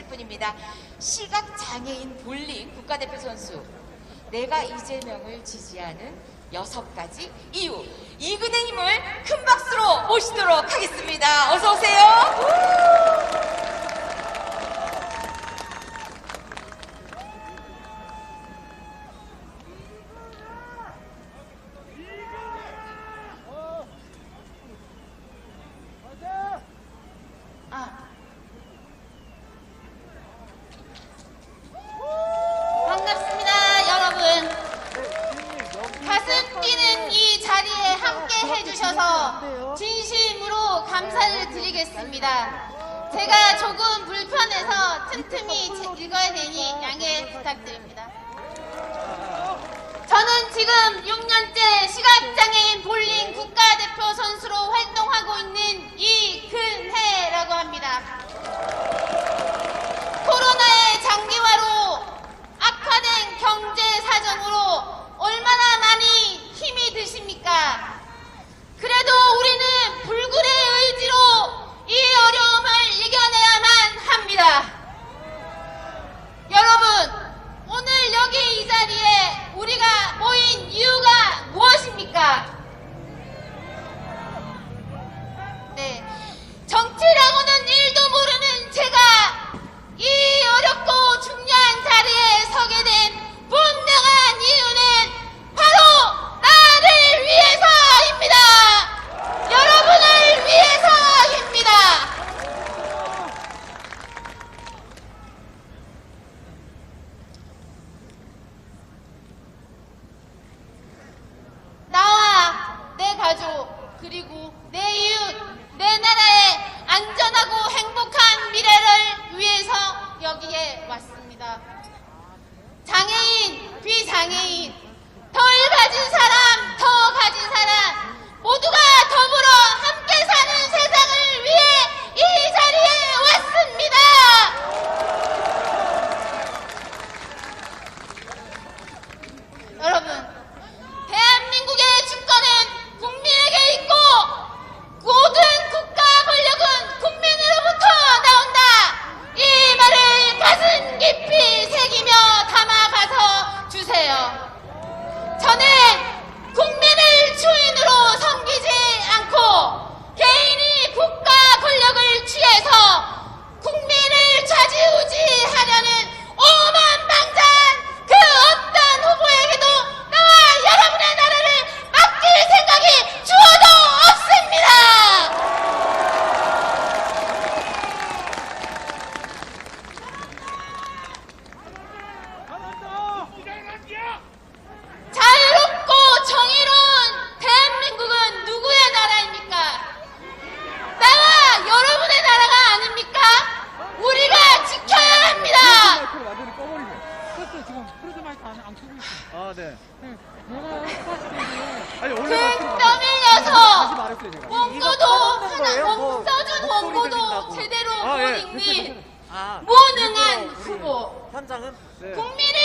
해주실 분입니다. 시각장애인 볼링 국가대표 선수 내가 이재명을 지지하는 여섯 가지 이유 이근혜님을 큰 박수로 모시도록 하겠습니다. 어서 오세요. 주셔서 진심으로 감사를 드리겠습니다. 제가 조금 불편해서 틈틈이 읽어야 되니 양해 부탁드립니다. 저는 지금 6년 우리. 우리 저 지금 프로즈 마이크 안, 안 켜고 있어. 아, 네. 네 내가 스파스인데 아니, 원래 그 맞고 원고도 하나 원 써준 원고도 제대로 아, 못 예. 읽는 아, 무능한 후보 현장은 네. 국민을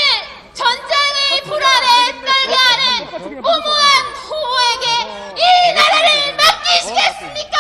전쟁의 불안에 떨게 하는 무모한 후보에게 이 나라를 맡기시겠습니까?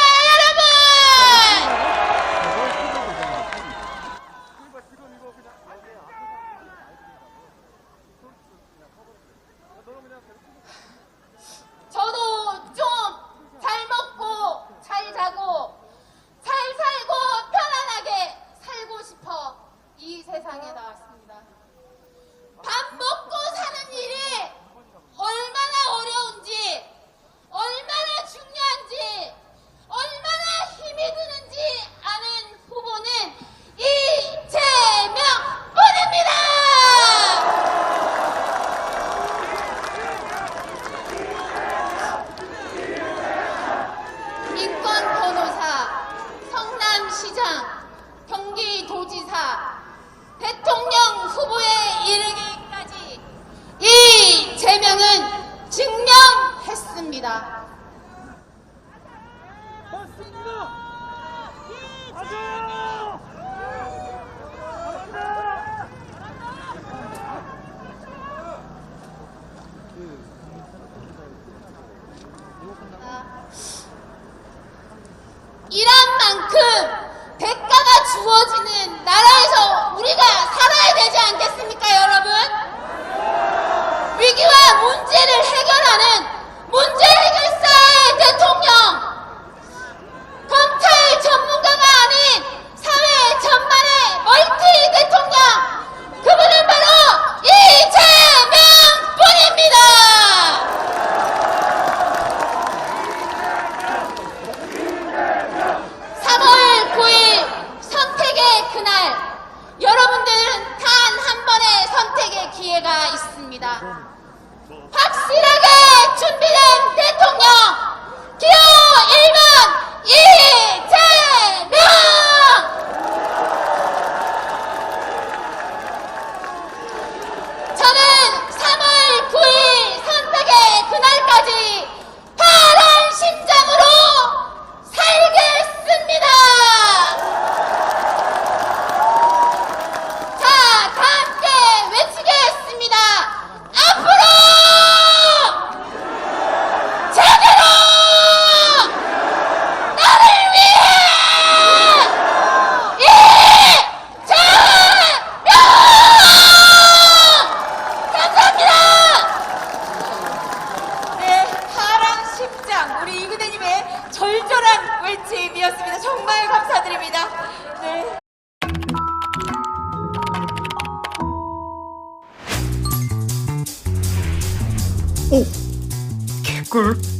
group